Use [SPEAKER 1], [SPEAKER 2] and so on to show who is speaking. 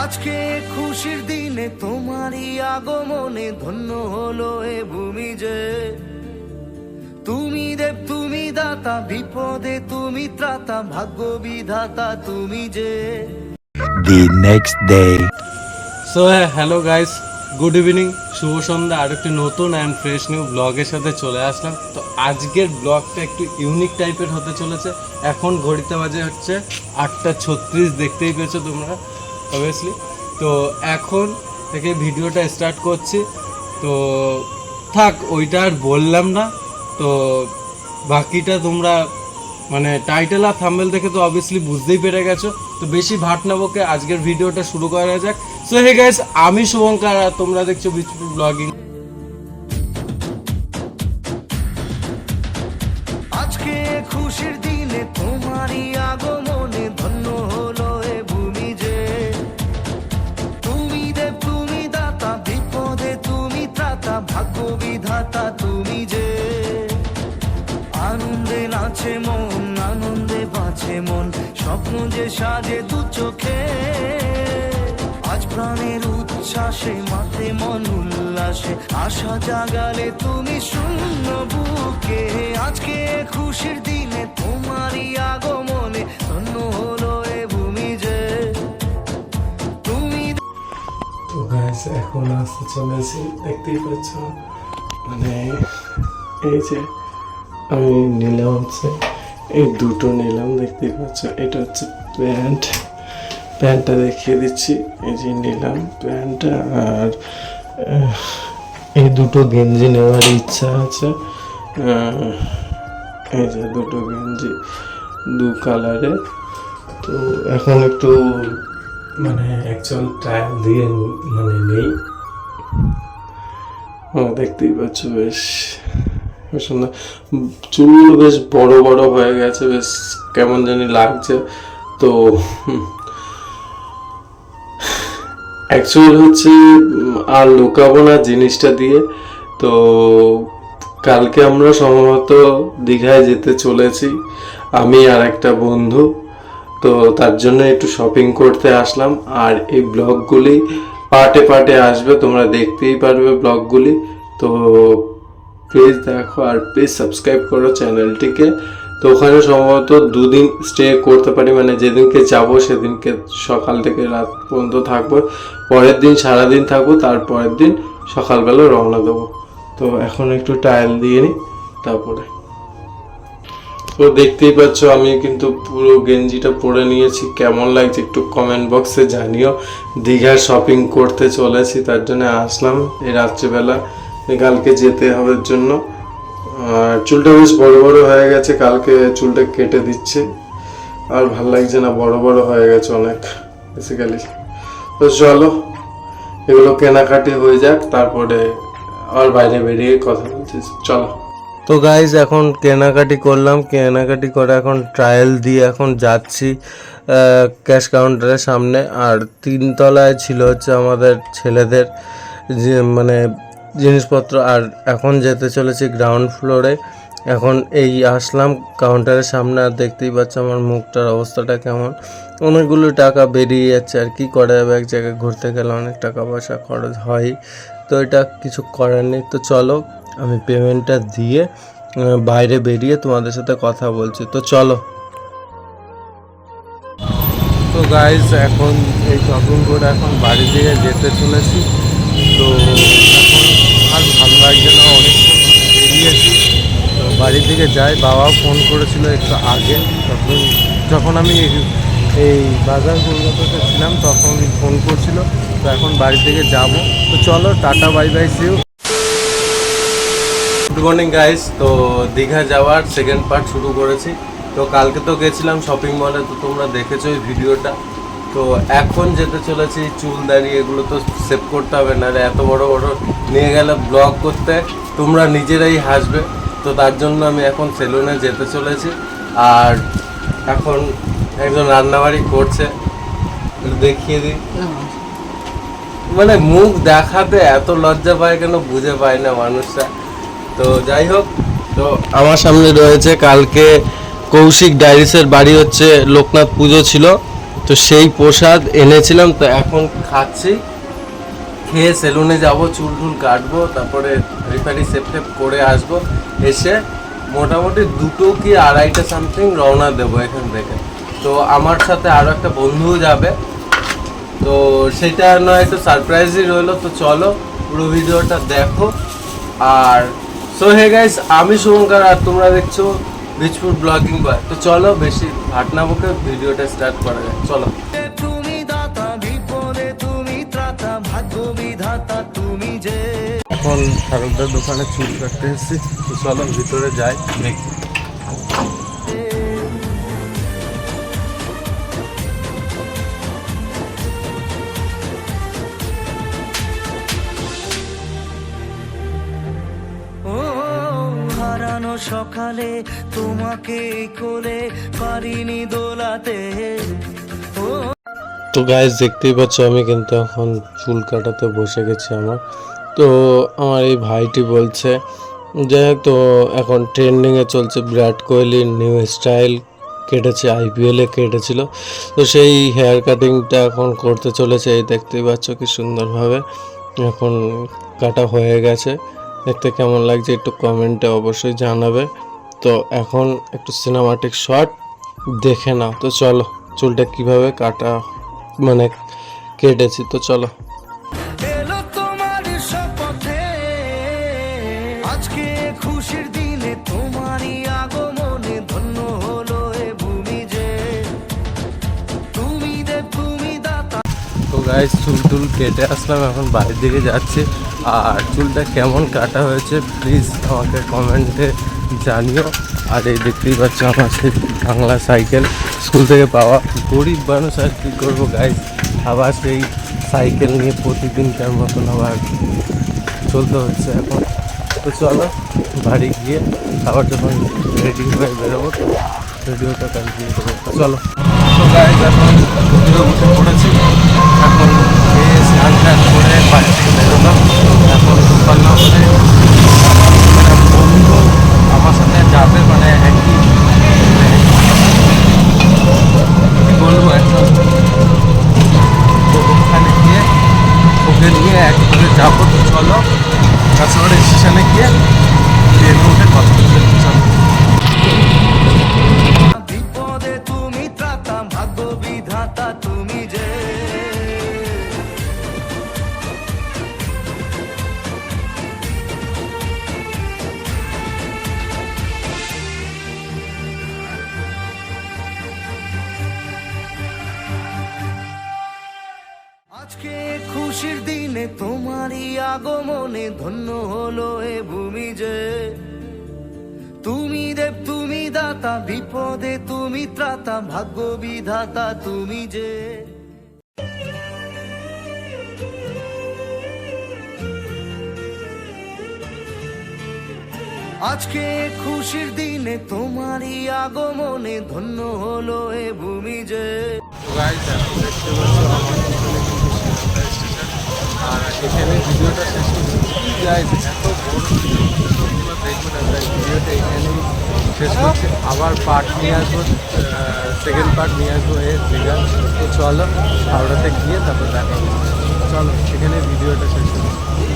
[SPEAKER 1] আজকে খুশির দিনে তোমারই আগমনে ধন্য হলো এ ভূমি যে। তুমি দেব তুমি দাতা বিপদে তুমি ত্রাতা ভাগ্য বিধাতা তুমি যে।
[SPEAKER 2] The next day
[SPEAKER 3] so hello guys good evening শুভ সন্ধ্যা আর একটি নতুন অ্যান্ড ফ্রেশ নিউ ব্লগের সাথে চলে আসলাম। তো আজকের ব্লগটা একটু ইউনিক টাইপের হতে চলেছে। এখন ঘড়িতে বাজে হচ্ছে আটটা ছত্রিশ দেখতেই পেয়েছ তোমরা। অবভিয়াসলি তো এখন থেকে ভিডিওটা স্টার্ট করছি। তো থাক, ওইটা আর বললাম না। তো বাকিটা তোমরা মানে টাইটেল আর থাম্বেল দেখে তো অবভিয়াসলি বুঝতেই পেরে গেছো। তো বেশি ভাট নেবোকে আজকের ভিডিওটা শুরু করা যাক। সো হে গাইস আমি শুভঙ্কার আর তোমরা দেখছ ব্লগিং
[SPEAKER 1] সাজে দু চোখে। আজ প্রাণের উচ্ছ্বাসে, মাঠে মন উল্লাসে। আশা জাগালে তুমি শূন্য বুকে। আজকে খুশির দিনে তোমারই আগমনে ধন্য হলো এ ভূমি যে। তুমি
[SPEAKER 3] এখন আসতে চলেছি দেখতেই পাচ্ছ। মানে এই যে আমি নিলাম হচ্ছে, এই দুটো নিলাম, দেখতেই পাচ্ছ। এটা হচ্ছে প্যান্ট, প্যান্টটা দেখিয়ে দিচ্ছি, এই যে নিলাম প্যান্টটা, আর এই দুটো গেঞ্জি নেওয়ার ইচ্ছা আছে এই যে দুটো গেঞ্জি দু কালারের, তো এখন একটু মানে অ্যাকচুয়াল ট্রায়াল দিয়ে মানে নেই। হ্যাঁ দেখতেই পাচ্ছ বেশ সুন্দর। চুলগুলো বেশ বড় বড় হয়ে গেছে, বেশ কেমন জানি লাগছে। তো অ্যাকচুয়াল হচ্ছে আর লুকাবো না জিনিসটা দিয়ে। তো, কালকে আমরা সম্ভবত দীঘায় যেতে চলেছি, আমি আর একটা বন্ধু। তো, তার জন্য একটু শপিং করতে আসলাম। আর এই ব্লগগুলি পার্টে পার্টে আসবে, তোমরা দেখতেই পারবে ব্লগগুলি। তো প্লিজ দেখো আর প্লিজ সাবস্ক্রাইব করো চ্যানেলটিকে। তো ওখানে সম্ভবত দুদিন স্টে করতে পারি মানে যেদিনকে যাব সেদিনকে সকাল থেকে রাত পর্যন্ত থাকব। পরের দিন সারাদিন থাকব তারপরের দিন সকালবেলা রওনা দেবো। তো এখন একটু টাইল দিয়ে নিই তারপরে। তো দেখতেই পাচ্ছ, আমি কিন্তু পুরো গেঞ্জিটা পরে নিয়েছি, কেমন লাগছে একটু কমেন্ট বক্সে জানিও। দীঘার শপিং করতে চলেছি, তার জন্য আসলাম এই রাত্রিবেলা। কালকে যেতে হবে জন্য। আর চুলটা বেশ বড় বড় হয়ে গেছে, কালকে চুলটা কেটে দিচ্ছে। আর ভালো লাগছে না, বড় বড় হয়ে গেছে অনেক বেসিক্যালি তো চলো, এগুলো কেনাকাটি হয়ে যাক, তারপরে আর বাইরে বেরিয়ে কথা বলছি। চলো। তো গাইজ এখন কেনাকাটি করলাম, কেনাকাটি করে এখন ট্রায়াল দিয়ে এখন যাচ্ছি ক্যাশ কাউন্টারের সামনে। আর তিনতলায় ছিল হচ্ছে আমাদের ছেলেদের, যে মানে জিনিসপত্র আর এখন যেতে চলেছি গ্রাউন্ড ফ্লোরে এখন এই আসলাম কাউন্টারের সামনে আর দেখতেই পাচ্ছ আমার মুখটার অবস্থাটা কেমন। অনেকগুলো টাকা বেরিয়ে যাচ্ছে আর কি করা যাবে? এক জায়গায় ঘুরতে গেলে অনেক টাকা পয়সা খরচ হয়। তো এটা কিছু করার নেই। তো চলো, আমি পেমেন্টটা দিয়ে বাইরে বেরিয়ে তোমাদের সাথে কথা বলছি। তো চলো। তো গাইজ এখন এই শপিং করে এখন বাড়ি দিকে যেতে চলেছি তো এখন আর ভালো লাগছে না অনেকক্ষণ বেরিয়েছি তো বাড়ির দিকে যাই বাবা ফোন করেছিল একটু আগে। তখন, যখন আমি এই বাজার কলকাতাতে ছিলাম, তখন ফোন করছিল, তো এখন বাড়ির দিকে যাব। তো চলো, tata, bye bye see you good morning guys তো দীঘা যাওয়ার সেকেন্ড পার্ট শুরু করেছি। তো কালকে তো গেছিলাম শপিং মলে তো তোমরা দেখেছ এই ভিডিওটা। তো এখন যেতে চলেছি, চুল দাঁড়িয়ে এগুলো তো সেভ করতে হবে না এত বড় বড় নিয়ে গেলে ব্লগ করতে তোমরা নিজেরাই হাসবে। তো তার জন্য আমি এখন সেলুনে যেতে চলেছি। আর এখন একজন রান্নাবাড়ি করছে। দেখিয়ে দিই। মানে মুখ দেখাতে এত লজ্জা পায় কেন বুঝে পায় না মানুষরা তো যাই হোক, তো আমার সামনে রয়েছে কালকে কৌশিক ডাইরিসের বাড়ি হচ্ছে লোকনাথ পুজো ছিল। তো সেই প্রসাদ এনেছিলাম, তো এখন খাচ্ছি। খেয়ে সেলুনে যাব, চুল টুল কাটবো, তারপরে রিফারি সেপ টেপ করে আসব। এসে মোটামুটি দুটো কি আড়াইটা সামথিং রওনা দেবো এখান থেকে। তো আমার সাথে আরও একটা বন্ধুও যাবে। তো সেটা নয়, একটু সারপ্রাইজই রইল। তো চলো পুরো ভিডিওটা দেখো। আর সো হে গাইস আমি শুভঙ্কর আর তোমরা দেখছ বিজপুর ব্লগিং বয় তো চলো বেশি ভাটনা মুখে ভিডিওটা স্টার্ট করা যায় চলো। এখন শারদার দোকানে চুল কাটতে এসেছি। তো চলো ভিতরে যাই দেখি।
[SPEAKER 1] হারানো সকালে তোমাকে কোলে পারিনি দোলাতে।
[SPEAKER 3] তো গাইজ দেখতেই পাচ্ছ আমি কিন্তু এখন চুল কাটাতে বসে গেছি আমার। তো আমার এই ভাইটি বলছে হোক তো, এখন ট্রেন্ডিংয়ে চলছে বিরাট কোহলির নিউ স্টাইল কেটেছে আইপিএলে কেটেছিল। তো সেই হেয়ার কাটিংটা এখন করতে চলেছে, এই দেখতেই পাচ্ছ কি সুন্দরভাবে। এখন কাটা হয়ে গেছে, দেখতে কেমন লাগছে একটু কমেন্টে অবশ্যই জানাবে। তো এখন একটু সিনেমাটিক শট দেখে নাও। তো চলো, চুলটা কীভাবে কাটা মানে কেটেছি, তো চলো।
[SPEAKER 1] আজকে খুশির দিনে তোমারই আগমনে ধন্য হলো এ ভূমি যে। তুমি দেব তুমি দাতা।
[SPEAKER 3] তো গাইস চুল টুল কেটে আসলাম, এখন বাড়ির দিকে যাচ্ছি। আর চুলটা কেমন কাটা হয়েছে প্লিজ আমাকে কমেন্টে জানিও। আর এই দেখতেই পাচ্ছ আমার সেই বাংলা সাইকেল স্কুল থেকে পাওয়া গরিব মানুষ আর কী করব গাইস আবার সেই সাইকেল নিয়ে প্রতিদিনকার মতন আবার চলতে হচ্ছে এখন। চলো, বাড়ি গিয়ে আবার জন্য রেডি হয়ে বেরোবো। ভিডিওটা কন্টিনিউ করব চলো। ভিডিও উঠে পড়েছি। এখন খেয়ে, স্নান টান করে বাড়ি থেকে বেরোলাম। এখন দোকান করে আমার বন্ধু আমার সাথে যাবে মানে মানে
[SPEAKER 1] বিধাতা তুমি যে। আজকে খুশির দিনে তোমারই আগমনে ধন্য হলো এ ভূমি যে। তুমি দেব, তুমি দাতা বিপদে তুমি ত্রাতা ভাগ্য বিধাতা তুমি যে। আজকে খুশির দিনে তোমারই আগমনে ধন্য হলো এ ভূমি যে।
[SPEAKER 3] আর এখানে ভিডিওটা শেষ করছি গাইজ এত বড় ভিডিও তোমরা দেখবে না তাই ভিডিওটা এখানেই শেষ করছি আবার পার্ট নিয়ে আসব সেকেন্ড পার্ট নিয়ে আসব এর দীঘা তো চলো হাওড়াতে গিয়ে তারপর দেখা হবে। চলো এখানে ভিডিওটা শেষ করছি